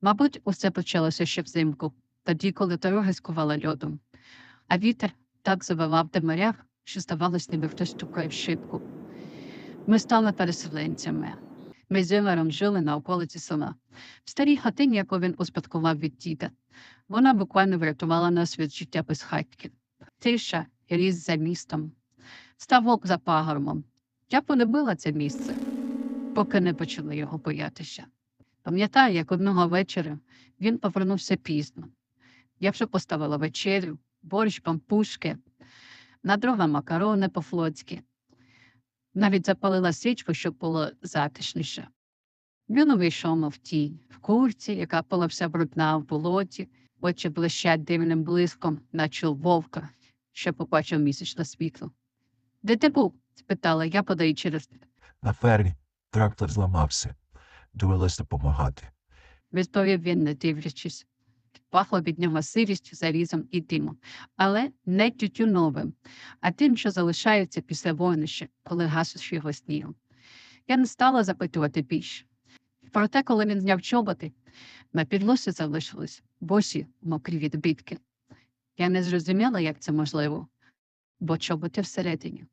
Мабуть, усе почалося ще взимку, тоді, коли дороги скувала льодом, а вітер так завивав в морях, що здавалось, ніби хтось стукає в шибку. Ми стали переселенцями. Ми з Ігорем жили на околиці села, в старій хатині, яку він успадкував від діда. Вона буквально врятувала нас від життя без хатки. Тиша і ліс за містом. Ставок за пагорбом. Я полюбила це місце, поки не почала його боятися. Пам'ятаю, як одного вечора він повернувся пізно. Я вже поставила вечерю, борщ, пампушки, на друга макарони по-флотськи. Навіть запалила свічку, щоб було затишніше. Він увійшов мов тінь, в курці, яка була вся брудна в болоті, очі блищать дивним блиском, наче вовка, що побачив місячне світло. Де ти був? спитала я, подаючи через На фермі трактор зламався. Довелось допомагати. відповів він, не дивлячись. Пахло від нього сирістю, зарізом і димом, але не тютюновим, а тим, що залишається після вогнища, коли гасиш його снігом. Я не стала запитувати більше. Проте, коли він зняв чоботи, на підлосі залишились босі мокрі відбитки. Я не зрозуміла, як це можливо, бо чоботи всередині